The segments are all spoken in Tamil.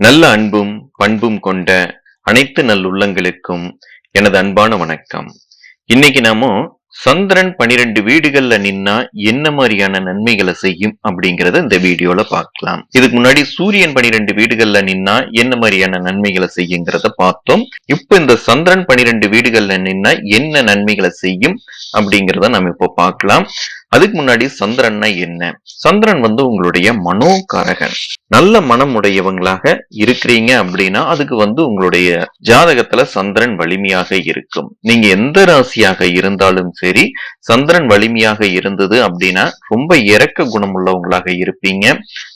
நல்ல அன்பும் பண்பும் கொண்ட அனைத்து நல்லுள்ளங்களுக்கும் எனது அன்பான வணக்கம். இன்னைக்கு நாம சந்திரன் பனிரெண்டு வீடுகள்ல நின்னா என்ன மாதிரியான நன்மைகளை செய்யும் அப்படிங்கறத இந்த வீடியோல பார்க்கலாம். இதுக்கு முன்னாடி சூரியன் பனிரெண்டு வீடுகள்ல நின்னா என்ன மாதிரியான நன்மைகளை செய்யுங்கிறத பார்த்தோம். இப்ப இந்த சந்திரன் பனிரெண்டு வீடுகள்ல நின்னா என்ன நன்மைகளை செய்யும் அப்படிங்கறத நம்ம இப்போ பார்க்கலாம். அதுக்கு முன்னாடி சந்திரன்னா என்ன? சந்திரன் வந்து உங்களுடைய மனோகாரகன். நல்ல மனம் உடையவங்களாக இருக்கிறீங்க அப்படின்னா அதுக்கு வந்து உங்களுடைய ஜாதகத்துல சந்திரன் வலிமையாக இருக்கும். நீங்க எந்த ராசியாக இருந்தாலும் சரி சந்திரன் வலிமையாக இருந்தது அப்படின்னா ரொம்ப இறக்க குணமுள்ளவங்களாக இருப்பீங்க.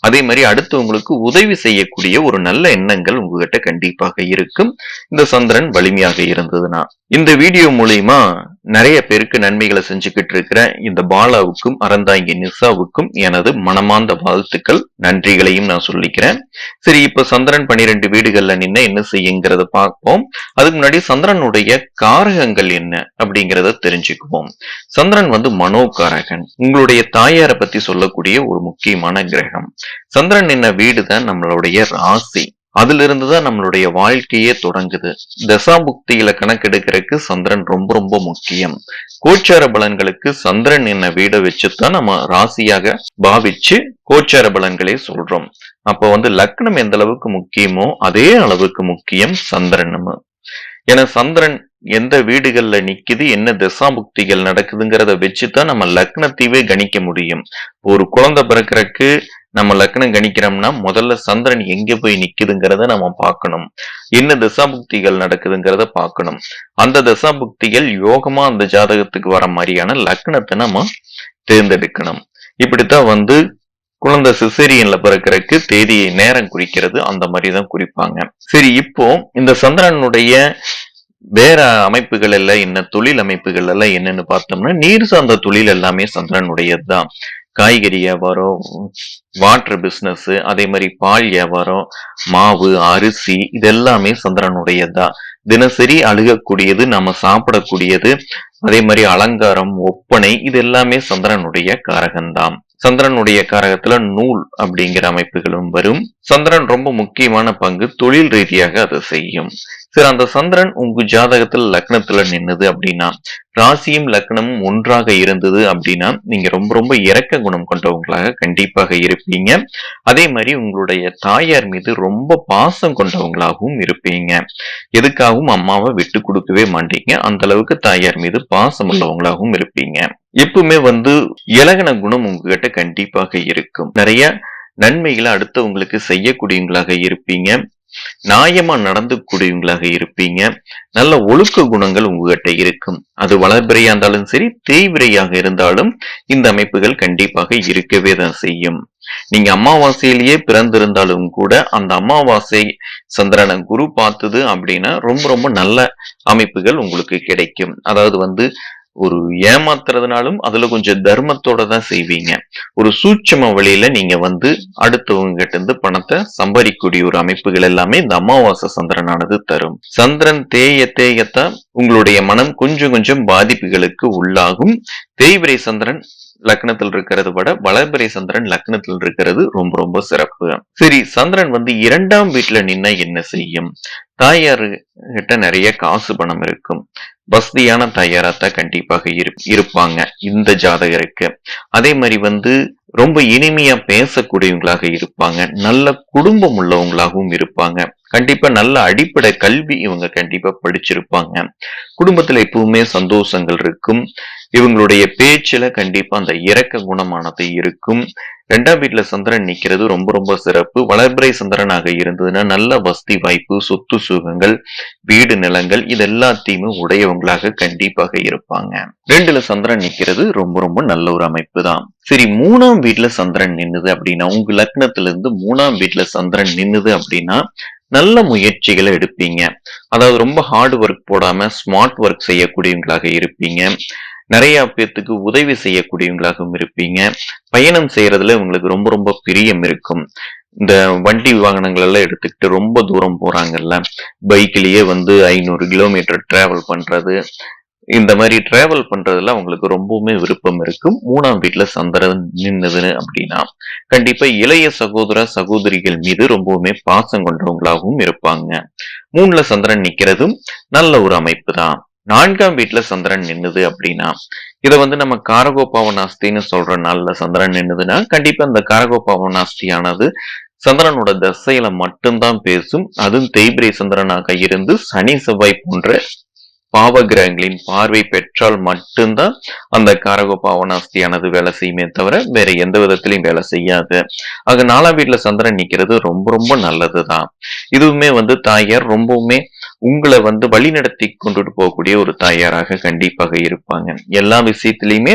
அதே மாதிரி அடுத்தவங்களுக்கு உதவி செய்யக்கூடிய ஒரு நல்ல எண்ணங்கள் உங்ககிட்ட கண்டிப்பாக இருக்கும். இந்த சந்திரன் வலிமையாக இருந்ததுன்னா. இந்த வீடியோ மூலியமா நிறைய பேருக்கு நன்மைகளை செஞ்சுக்கிட்டு இருக்கிற இந்த பாலாவுக்கும் அறந்தாங்கி நிசாவுக்கும் எனது மனமார்ந்த வாழ்த்துக்கள் நன்றிகளையும் நான் சொல்லிக்கிறேன். சரி இப்ப சந்திரன் பனிரெண்டு வீடுகள்ல நின்று என்ன செய்யுங்கிறத பார்ப்போம். அதுக்கு முன்னாடி சந்திரனுடைய காரகங்கள் என்ன அப்படிங்கிறத தெரிஞ்சுக்குவோம். சந்திரன் வந்து மனோகாரகன். உங்களுடைய தாயாரை பத்தி சொல்லக்கூடிய ஒரு முக்கியமான கிரகம். சந்திரன் என்ன வீடு தான் நம்மளுடைய ராசி. அதுல இருந்துதான் நம்மளுடைய வாழ்க்கையே தொடங்குது. தசாபுக்தியில கணக்கெடுக்கிறதுக்கு சந்திரன் ரொம்ப ரொம்ப முக்கியம். கோச்சார பலன்களுக்கு சந்திரன் என்ன வீடை வச்சுதான் நம்ம ராசியாக பாவிச்சு கோச்சார பலன்களே சொல்றோம். அப்ப வந்து லக்னம் எந்த அளவுக்கு முக்கியமோ அதே அளவுக்கு முக்கியம் சந்திரனும் ஏன்னா சந்திரன் எந்த வீடுகள்ல நிக்குது என்ன தசாபுக்திகள் நடக்குதுங்கிறத வச்சுதான் நம்ம லக்னத்தையே கணிக்க முடியும். ஒரு குழந்தை பிறக்கிறக்கு நம்ம லக்னம் கணிக்கிறோம்னா முதல்ல சந்திரன் எங்க போய் நிக்குதுங்கிறத நம்ம பார்க்கணும். என்ன தசாபுக்திகள் நடக்குதுங்கிறத பார்க்கணும். அந்த தசாபுக்திகள் யோகமா அந்த ஜாதகத்துக்கு வர மாதிரியான லக்னத்தை நம்ம தேர்ந்தெடுக்கணும். இப்படித்தான் வந்து குழந்தை சிசேரியன்ல பிறக்கிறதுக்கு தேதியை நேரம் குறிக்கிறது அந்த மாதிரி தான் குறிப்பாங்க. சரி இப்போ இந்த சந்திரனுடைய வேற அமைப்புகள் எல்லாம் என்ன தொழில் அமைப்புகள் எல்லாம் என்னன்னு பார்த்தோம்னா நீர் சார்ந்த தொழில் எல்லாமே சந்திரனுடையது தான் காய்கறி வியாபாரம் வாட்டர் பிசினஸ் அதே மாதிரி பால் வியாபாரம் மாவு அரிசி இது எல்லாமே சந்திரனுடையதுதான் தினசரி அழுகக்கூடியது நம்ம சாப்பிடக்கூடியது அதே மாதிரி அலங்காரம் ஒப்பனை இது எல்லாமே சந்திரனுடைய காரகம்தான் சந்திரனுடைய காரகத்துல நூல் அப்படிங்கிற அமைப்புகளும் வரும். சந்திரன் ரொம்ப முக்கியமான பங்கு தொழில் ரீதியாக அதை செய்யும். சரி அந்த சந்திரன் உங்க ஜாதகத்துல லக்னத்துல நின்னது அப்படின்னா ராசியும் லக்னமும் ஒன்றாக இருந்தது அப்படின்னா நீங்க ரொம்ப ரொம்ப இறக்க குணம் கொண்டவங்களாக கண்டிப்பாக இருப்பீங்க. அதே மாதிரி உங்களுடைய தாயார் மீது ரொம்ப பாசம் கொண்டவங்களாகவும் இருப்பீங்க. எதுக்காகவும் அம்மாவை விட்டு கொடுக்கவே மாட்டீங்க. அந்த அளவுக்கு தாயார் மீது பாசம் உள்ளவங்களாகவும் இருப்பீங்க. எப்பவுமே வந்து இலகன குணம் உங்ககிட்ட கண்டிப்பாக இருக்கும். நிறைய நன்மைகளை அடுத்தவங்களுக்கு செய்யக்கூடியவங்களாக இருப்பீங்க. நியாயமா நடந்து கூடியவங்களாக இருப்பீங்க. நல்ல ஒழுக்க குணங்கள் உங்ககிட்ட இருக்கும். அது வளர்பிறையா இருந்தாலும் சரி தேய்விரையாக இருந்தாலும் இந்த அமைப்புகள் கண்டிப்பாக இருக்கவே தான் செய்யும். நீங்க அமாவாசையிலேயே பிறந்திருந்தாலும் கூட அந்த அமாவாசை சந்திரனை குரு பார்த்தது அப்படின்னா ரொம்ப ரொம்ப நல்ல அமைப்புகள் உங்களுக்கு கிடைக்கும். அதாவது வந்து ஒரு ஏமாத்துறதுனாலும் அதுல கொஞ்சம் தர்மத்தோட தான் செய்வீங்க. ஒரு சூட்சம வழியில நீங்க வந்து அடுத்தவங்க கிட்ட இருந்து பணத்தை சம்பாதிக்கக்கூடிய ஒரு அமைப்புகள் எல்லாமே இந்த அமாவாசை சந்திரனானது தரும். சந்திரன் தேய தேயத்தான் உங்களுடைய மனம் கொஞ்சம் கொஞ்சம் பாதிப்புகளுக்கு உள்ளாகும். தேய்விரை சந்திரன் லக்னத்தில் இருக்கிறது விட வளர்பிறை சந்திரன் லக்னத்தில் இருக்கிறது ரொம்ப ரொம்ப சிறப்பு. சரி சந்திரன் வந்து இரண்டாம் வீட்டுல நின்னா என்ன செய்யும்? தாயாரு கிட்ட நிறைய காசு பணம் இருக்கும். வசதியான தாயாராத்தான் கண்டிப்பாக இருப்பாங்க இந்த ஜாதகருக்கு. அதே மாதிரி வந்து ரொம்ப இனிமையா பேசக்கூடியவங்களாக இருப்பாங்க. நல்ல குடும்பம் உள்ளவங்களாகவும் இருப்பாங்க. கண்டிப்பா நல்ல அடிப்படை கல்வி இவங்க கண்டிப்பா படிச்சிருப்பாங்க. குடும்பத்துல எப்பவுமே சந்தோஷங்கள் இருக்கும். இவங்களுடைய பேச்சுல கண்டிப்பா அந்த இறக்க குணமானது இருக்கும். ரெண்டாம் வீட்டுல சந்திரன் நிக்கிறது ரொம்ப ரொம்ப சிறப்பு. வளர்பிறை சந்திரனாக இருந்ததுன்னா நல்ல வசதி வாய்ப்பு சொத்து சுகங்கள் வீடு நிலங்கள் இது எல்லாத்தையுமே உடையவங்களாக கண்டிப்பாக இருப்பாங்க. ரெண்டுல சந்திரன் நிக்கிறது ரொம்ப ரொம்ப நல்ல ஒரு அமைப்பு தான் சரி மூணாம் வீட்டுல சந்திரன் நின்னுது அப்படின்னா உங்க லக்னத்துல இருந்து மூணாம் வீட்டுல சந்திரன் நின்னுது அப்படின்னா நல்ல முயற்சிகளை எடுப்பீங்க. அதாவது ரொம்ப ஹார்ட் ஒர்க் போடாம ஸ்மார்ட் ஒர்க் செய்யக்கூடியவங்களாக இருப்பீங்க. நிறைய பேர்த்துக்கு உதவி செய்யக்கூடியவங்களாகவும் இருப்பீங்க. பயணம் செய்யறதுல உங்களுக்கு ரொம்ப ரொம்ப பிரியம் இருக்கும். இந்த வண்டி வாகனங்கள் எல்லாம் எடுத்துக்கிட்டு ரொம்ப தூரம் போறாங்கல்ல. பைக்லயே வந்து ஐநூறு கிலோமீட்டர் டிராவல் பண்றது. இந்த மாதிரி டிராவல் பண்றதுல அவங்களுக்கு ரொம்பவுமே விருப்பம் இருக்கும். மூணாம் வீட்டுல சந்திரன் நின்னுதுன்னு அப்படின்னா கண்டிப்பா இளைய சகோதர சகோதரிகள் மீது ரொம்பவுமே பாசம் கொண்டவங்களாகவும் இருப்பாங்க. மூணுல சந்திரன் நிக்கிறதும் நல்ல ஒரு அமைப்பு தான். நான்காம் வீட்டுல சந்திரன் நின்னுது அப்படின்னா இத வந்து நம்ம காரகோபாவனாஸ்தின்னு சொல்ற நாள்ல சந்திரன் நின்னுதுன்னா கண்டிப்பா இந்த காரகோபாவனாஸ்தியானது சந்திரனோட தசையில மட்டும்தான் பேசும். அதுவும் தேய்பிரை சந்திரனாக இருந்து சனி செவ்வாய் போன்ற பாவ கிரகங்களின் பார்வை பெற்றால் மட்டும்தான் அந்த காரகோ பாவனாஸ்தியானது வேலை செய்யுமே தவிர வேற எந்த விதத்திலையும் வேலை செய்யாது. ஆக நாலாம் வீட்டுல சந்திரன் நிக்கிறது ரொம்ப ரொம்ப நல்லதுதான். இதுவுமே வந்து தாயார் ரொம்பவுமே உங்களை வந்து வழிநடத்தி கொண்டுட்டு போகக்கூடிய ஒரு தாயாராக கண்டிப்பாக இருப்பாங்க. எல்லா விஷயத்திலையுமே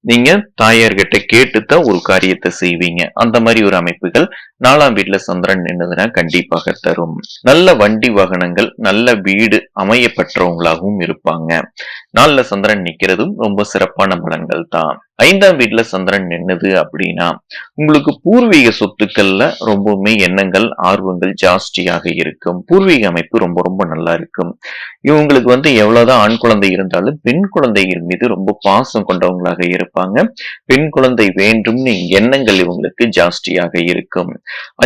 நீங்க தாயார்கிட்ட கேட்டுத்தான் ஒரு காரியத்தை செய்வீங்க. அந்த மாதிரி ஒரு அமைப்புகள் நாலாம் வீட்டுல சந்திரன் நின்றுதுன்னா கண்டிப்பாக தரும். நல்ல வண்டி வாகனங்கள் நல்ல வீடு அமைய பெற்றவங்களாகவும் இருப்பாங்க. நாலுல சந்திரன் நிக்கிறதும் ரொம்ப சிறப்பான பலன்கள் தான் ஐந்தாம் வீட்டுல சந்திரன் நின்னுது அப்படின்னா உங்களுக்கு பூர்வீக சொத்துக்கள்ல ரொம்பவுமே எண்ணங்கள் ஆர்வங்கள் ஜாஸ்தியாக இருக்கும். பூர்வீக அமைப்பு ரொம்ப ரொம்ப நல்லா இருக்கும். இவங்களுக்கு வந்து எவ்வளவுதான் ஆண் குழந்தை இருந்தாலும் பெண் குழந்தைகள் மீது ரொம்ப பாசம் கொண்டவங்களாக இருப்பாங்க. பெண் குழந்தை வேண்டும்னு எண்ணங்கள் இவங்களுக்கு ஜாஸ்தியாக இருக்கும்.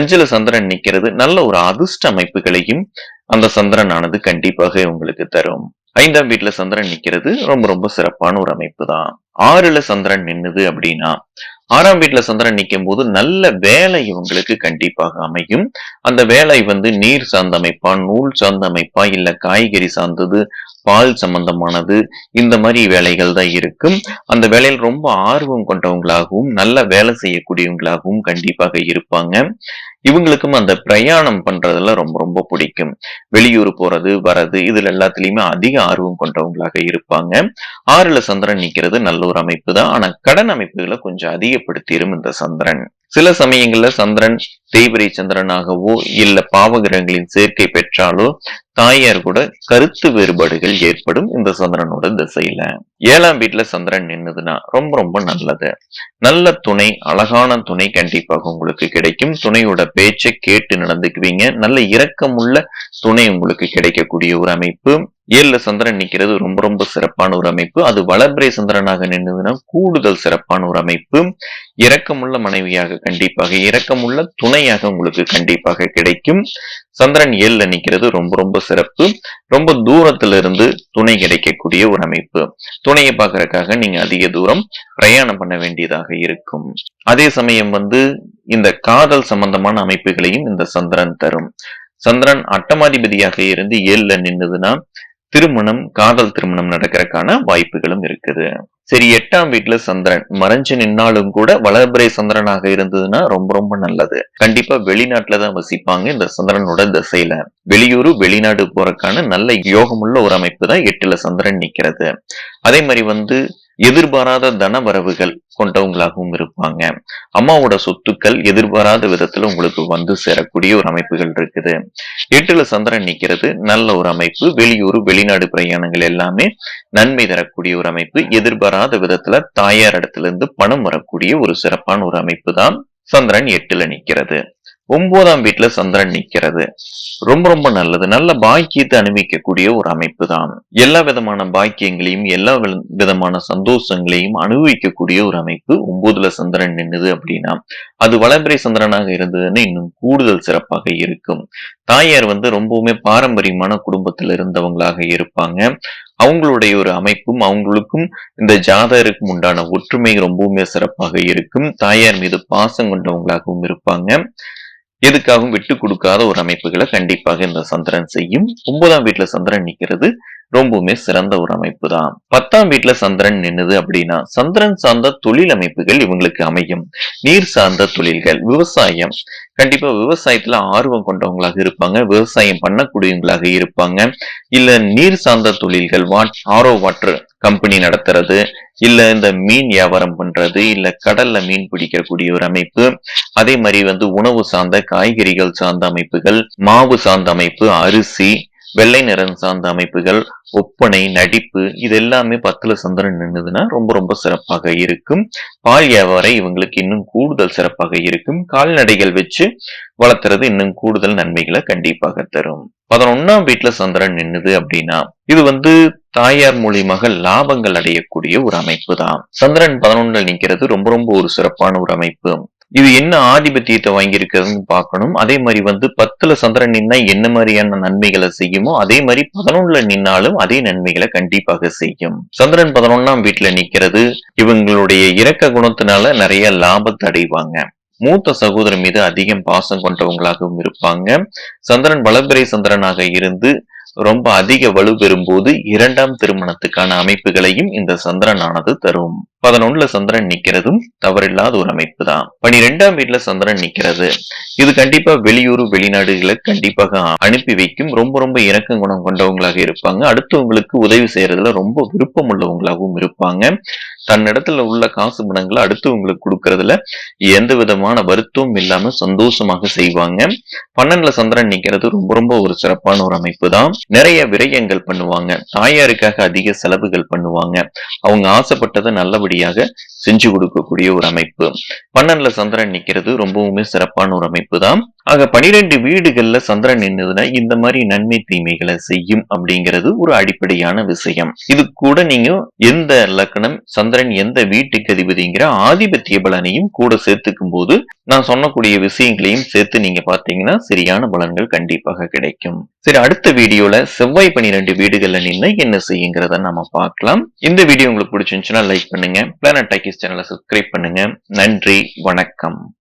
அஞ்சல சந்திரன் நிக்கிறது நல்ல ஒரு அதிர்ஷ்ட அமைப்புகளையும் அந்த சந்திரனானது கண்டிப்பாக உங்களுக்கு தரும். ஐந்தாம் வீட்டுல சந்திரன் நிக்கிறது ரொம்ப ரொம்ப சிறப்பான ஒரு அமைப்பு தான் ஆறுல சந்திரன் நின்னுது அப்படின்னா ஆறாம் வீட்டுல சந்திரன் நிற்கும் போது நல்ல வேலை இவங்களுக்கு கண்டிப்பாக அமையும். அந்த வேலை வந்து நீர் சார்ந்த அமைப்பா நூல் சார்ந்த அமைப்பா இல்ல காய்கறி சார்ந்தது பால் சம்பந்தமானது இந்த மாதிரி வேலைகள் தான் இருக்கும். அந்த வேலையில் ரொம்ப ஆர்வம் கொண்டவங்களாகவும் நல்ல வேலை செய்யக்கூடியவங்களாகவும் கண்டிப்பாக இருப்பாங்க. இவங்களுக்கும் அந்த பிரயாணம் பண்றதுல ரொம்ப ரொம்ப பிடிக்கும். வெளியூர் போறது வரது இதுல எல்லாத்துலயுமே அதிக ஆர்வம் கொண்டவங்களாக இருப்பாங்க. ஆறுல சந்திரன் நிக்கிறது நல்ல ஒரு அமைப்பு தான். ஆனா கடன் அமைப்புகளை கொஞ்சம் அதிகப்படுத்திடும் இந்த சந்திரன். சில சமயங்கள்ல சந்திரன் தேய்பிரை சந்திரனாகவோ இல்ல பாவகிரகங்களின் சேர்க்கை பெற்றாலோ தாயார் கூட கருத்து வேறுபாடுகள் ஏற்படும் இந்த சந்திரனோட திசையில. ஏழாம் வீட்டுல சந்திரன் நின்னுதுன்னா ரொம்ப ரொம்ப நல்லது. நல்ல துணை அழகான துணை கண்டிப்பாக உங்களுக்கு கிடைக்கும். துணையோட பேச்சை கேட்டு நடந்துக்குவீங்க. நல்ல இரக்கமுள்ள துணை உங்களுக்கு கிடைக்கக்கூடிய ஒரு அமைப்பு. ஏழுல சந்திரன் நிக்கிறது ரொம்ப ரொம்ப சிறப்பான ஒரு அமைப்பு. அது வளர்பிரை சந்திரனாக நின்றுதுன்னா கூடுதல் சிறப்பான ஒரு அமைப்பு. இரக்கமுள்ள மனைவியாக கண்டிப்பாக இரக்கமுள்ள துணையாக உங்களுக்கு கண்டிப்பாக கிடைக்கும். சந்திரன் ஏழுல நிக்கிறது ரொம்ப ரொம்ப சிறப்பு. ரொம்ப தூரத்துல இருந்து துணை கிடைக்கக்கூடிய ஒரு அமைப்பு. துணையை பார்க்கறதுக்காக நீங்க அதிக தூரம் பிரயாணம் பண்ண வேண்டியதாக இருக்கும். அதே சமயம் வந்து இந்த காதல் சம்பந்தமான அமைப்புகளையும் இந்த சந்திரன் தரும். சந்திரன் அட்டமாதிபதியாக இருந்து ஏழுல நின்னுதுன்னா திருமணம் காதல் திருமணம் நடக்கிறதுக்கான வாய்ப்புகளும் இருக்குது. சரி எட்டாம் வீட்டுல சந்திரன். மறைஞ்சு நின்னாலும் கூட வளர்பிறை சந்திரனாக இருந்ததுன்னா ரொம்ப ரொம்ப நல்லது. கண்டிப்பா வெளிநாட்டுல தான் வசிப்பாங்க இந்த சந்திரனோட திசையில. வெளியூர் வெளிநாடு போறதுக்கான நல்ல யோகமுள்ள ஒரு அமைப்பு தான் எட்டுல சந்திரன் நிக்கிறது. அதே மாதிரி வந்து எதிர்பாராத தன வரவுகள் கொண்டவங்களாகவும் இருப்பாங்க. அம்மாவோட சொத்துக்கள் எதிர்பாராத விதத்துல உங்களுக்கு வந்து சேரக்கூடிய ஒரு அமைப்புகள் இருக்குது. எட்டுல சந்திரன் நிக்கிறது நல்ல ஒரு அமைப்பு. வெளியூர் வெளிநாடு பிரயாணங்கள் எல்லாமே நன்மை தரக்கூடிய ஒரு அமைப்பு. எதிர்பாராத விதத்துல தாயார் இடத்துல இருந்து பணம் வரக்கூடிய ஒரு சிறப்பான ஒரு அமைப்பு தான் சந்திரன் எட்டுல நிக்கிறது. ஒன்பதாம் வீட்டுல சந்திரன் நிக்கிறது. ரொம்ப ரொம்ப நல்லது. நல்ல பாக்கியத்தை அனுபவிக்கக்கூடிய ஒரு அமைப்பு தான் எல்லா விதமான பாக்கியங்களையும் எல்லா விதமான சந்தோஷங்களையும் அனுபவிக்கக்கூடிய ஒரு அமைப்பு ஒன்பதுல சந்திரன் நின்னுது அப்படின்னா அது வளம்பிரை சந்திரனாக இருந்ததுன்னு இன்னும் கூடுதல் சிறப்பாக இருக்கும். தாயார் வந்து ரொம்பவுமே பாரம்பரியமான குடும்பத்துல இருந்தவங்களாக இருப்பாங்க. அவங்களுடைய ஒரு அமைப்பும் அவங்களுக்கும் இந்த ஜாதகருக்கும் உண்டான ஒற்றுமை ரொம்பவுமே சிறப்பாக இருக்கும். தாயார் மீது பாசம் கொண்டவங்களாகவும் இருப்பாங்க. எதுக்காகவும் விட்டு கொடுக்காத ஒரு அமைப்புகளை கண்டிப்பாக இந்த சந்திரன் செய்யும். ஒன்பதாம் வீட்டுல சந்திரன் நிக்கிறது ரொம்பவுமே சிறந்த ஒரு அமைப்பு தான் பத்தாம் வீட்டுல சந்திரன் நின்னுது அப்படின்னா சந்திரன் சார்ந்த தொழில் அமைப்புகள் இவங்களுக்கு அமையும். நீர் சார்ந்த தொழில்கள் விவசாயம். கண்டிப்பா விவசாயத்துல ஆர்வம் கொண்டவங்களாக இருப்பாங்க விவசாயம் பண்ணக்கூடியவங்களாக இருப்பாங்க. இல்ல நீர் சார்ந்த தொழில்கள் வாட் ஆரோ வாட்டர் கம்பெனி நடத்துறது இல்ல இந்த மீன் வியாபாரம் பண்றது இல்ல கடல்ல மீன் பிடிக்கக்கூடிய ஒரு அமைப்பு. அதே மாதிரி வந்து உணவு சார்ந்த காய்கறிகள் சார்ந்த அமைப்புகள் மாவு சார்ந்த அமைப்பு அரிசி வெள்ளை நிறம் சார்ந்த அமைப்புகள் ஒப்பனை நடிப்பு இது எல்லாமே பத்துல சந்திரன் நின்றுதுன்னா ரொம்ப ரொம்ப சிறப்பாக இருக்கும். பால் வியாபாரம் இவங்களுக்கு இன்னும் கூடுதல் சிறப்பாக இருக்கும். கால்நடைகள் வச்சு வளர்த்துறது இன்னும் கூடுதல் நன்மைகளை கண்டிப்பாக தரும். பதினொன்னாம் வீட்டுல சந்திரன் நின்னுது அப்படின்னா இது வந்து தாயார் மூலியமாக லாபங்கள் அடையக்கூடிய ஒரு அமைப்பு தான் சந்திரன் பதினொன்னுல நிக்கிறது ரொம்ப ரொம்ப ஒரு சிறப்பான ஒரு அமைப்பு. இது என்ன ஆதிபத்தியத்தை வாங்கியிருக்கிறதுன்னு பார்க்கணும். அதே மாதிரி வந்து பத்துல சந்திரன் நின்னா என்ன மாதிரியான நன்மைகளை செய்யுமோ அதே மாதிரி பதினொன்னுல நின்னாலும் அதே நன்மைகளை கண்டிப்பாக செய்யும். சந்திரன் பதினொன்னாம் வீட்டுல நிக்கிறது இவங்களுடைய இரக்க குணத்தினால நிறைய லாபத்தை அடைவாங்க. மூத்த சகோதரன் மீது அதிகம் பாசம் கொண்டவங்களாகவும் இருப்பாங்க. சந்திரன் வளர்பிறை சந்திரனாக இருந்து ரொம்ப அதிக வலு பெறும்போது இரண்டாம் திருமணத்துக்கான அமைப்புகளையும் இந்த சந்திரனானது தரும். பதினொன்னுல சந்திரன் நிக்கிறதும் தவறில்லாத ஒரு அமைப்பு தான் பனிரெண்டாம் வீட்டுல சந்திரன் நிக்கிறது. இது கண்டிப்பா வெளியூர் வெளிநாடுகளை கண்டிப்பாக அனுப்பி வைக்கும். ரொம்ப ரொம்ப இறக்க குணம் கொண்டவங்களாக இருப்பாங்க. அடுத்தவங்களுக்கு உதவி செய்யறதுல ரொம்ப விருப்பம் உள்ளவங்களாகவும் இருப்பாங்க. தன்னிடத்துல உள்ள காசு பணங்களை அடுத்தவங்களுக்கு கொடுக்கறதுல எந்த விதமான வருத்தமும் இல்லாம சந்தோஷமாக செய்வாங்க. பன்னெண்டுல சந்திரன் நிக்கிறது ரொம்ப ரொம்ப ஒரு சிறப்பான ஒரு அமைப்பு தான் நிறைய விரயங்கள் பண்ணுவாங்க. தாயாருக்காக அதிக செலவுகள் பண்ணுவாங்க. அவங்க ஆசைப்பட்டதை நல்லபடி நல்லபடியாக செஞ்சு கொடுக்க இருக்கக்கூடிய ஒரு அமைப்பு. பன்னெண்டுல சந்திரன் நிக்கிறது ரொம்பவுமே சிறப்பான ஒரு அமைப்பு தான் ஆக பனிரெண்டு வீடுகள்ல சந்திரன் நின்றுதுன்னா இந்த மாதிரி நன்மை தீமைகளை செய்யும் அப்படிங்கிறது ஒரு அடிப்படையான விஷயம். இது கூட நீங்க எந்த லக்கணம் சந்திரன் எந்த வீட்டுக்கு அதிபதிங்கிற ஆதிபத்திய பலனையும் கூட சேர்த்துக்கும் போது நான் சொன்னக்கூடிய விஷயங்களையும் சேர்த்து நீங்க பாத்தீங்கன்னா சரியான பலன்கள் கண்டிப்பாக கிடைக்கும். சரி அடுத்த வீடியோல செவ்வாய் பனிரெண்டு வீடுகள்ல நின்று என்ன செய்யுங்கிறத நம்ம பார்க்கலாம். இந்த வீடியோ உங்களுக்கு பிடிச்சிருந்துச்சுன்னா லைக் பண்ணுங்க. பிளானட் டாக்கிஸ் சேனலை சப்ஸ்கிரைப் பண்ணுங்க. நன்றி வணக்கம்.